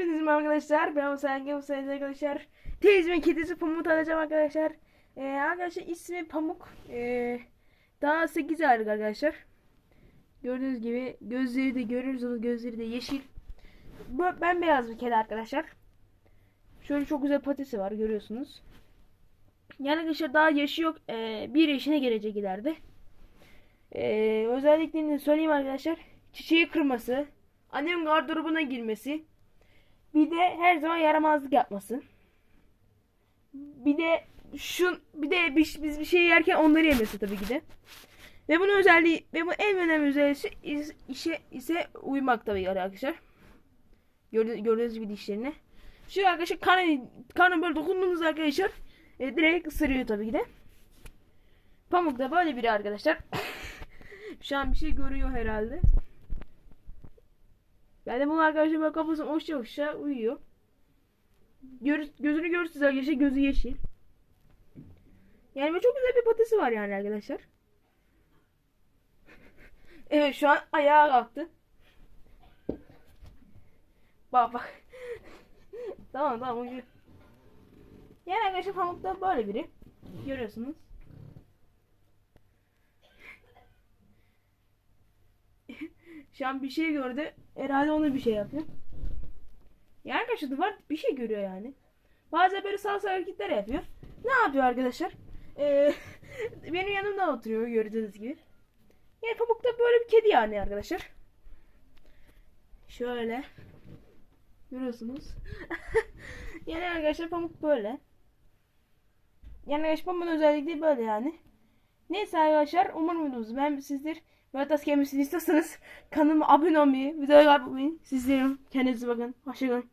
Hepiniz mi arkadaşlar? Ben Hüseyin Gel arkadaşlar. Teyzemin kedisi Pamuk tanıyacağım arkadaşlar. Ee, arkadaşlar ismi Pamuk. Ee, daha 8 aylık arkadaşlar. Gördüğünüz gibi gözleri de görüyorsunuz gözleri de yeşil. Bu bembeyaz bir kedi arkadaşlar. Şöyle çok güzel patisi var görüyorsunuz. Yani arkadaşlar daha yaşı yok. Ee, bir yaşına gelecek ileride. Ee, özelliklerini söyleyeyim arkadaşlar. Çiçeği kırması. Annemin gardırobuna girmesi. Bir de her zaman yaramazlık yapması. Bir de şu bir de bir, biz bir şey yerken onları yemesi tabii ki de. Ve bunun özelliği ve bu en önemli özelliği işe ise uyumak tabii arkadaşlar. Gördüğünüz, gördüğünüz gibi dişlerine. Şu arkadaşlar kanı, kanı böyle dokunduğunuz arkadaşlar e, direkt ısırıyor tabii ki de. Pamuk da böyle biri arkadaşlar. Şu an bir şey görüyor herhalde. Ben de bunu arkadaşlar böyle kafasını hoşça hoşça uyuyor. Gör, gözünü görürsünüz arkadaşlar gözü yeşil. Yani böyle çok güzel bir patisi var yani arkadaşlar. Evet şu an ayağa kalktı. Bak bak. tamam tamam uyuyor. Yani arkadaşlar Pamuk da böyle biri. Görüyorsunuz. Şu an bir şey gördü. Herhalde onu bir şey yapıyor. Yani arkadaşlar var bir şey görüyor yani. Bazen böyle salsa hareketler yapıyor. Ne yapıyor arkadaşlar? Ee, benim yanımda oturuyor gördüğünüz gibi. Yani Pamuk da böyle bir kedi yani arkadaşlar. Şöyle. Görüyorsunuz. yani arkadaşlar Pamuk böyle. Yani arkadaşlar Pamuk'un özellikle böyle yani. Neyse arkadaşlar umarım videomuzu beğenmişsinizdir. Ve tas gelmesini istiyorsanız kanalıma abone olmayı, videoya abone olmayı sizlerim. Kendinize bakın. Hoşçakalın.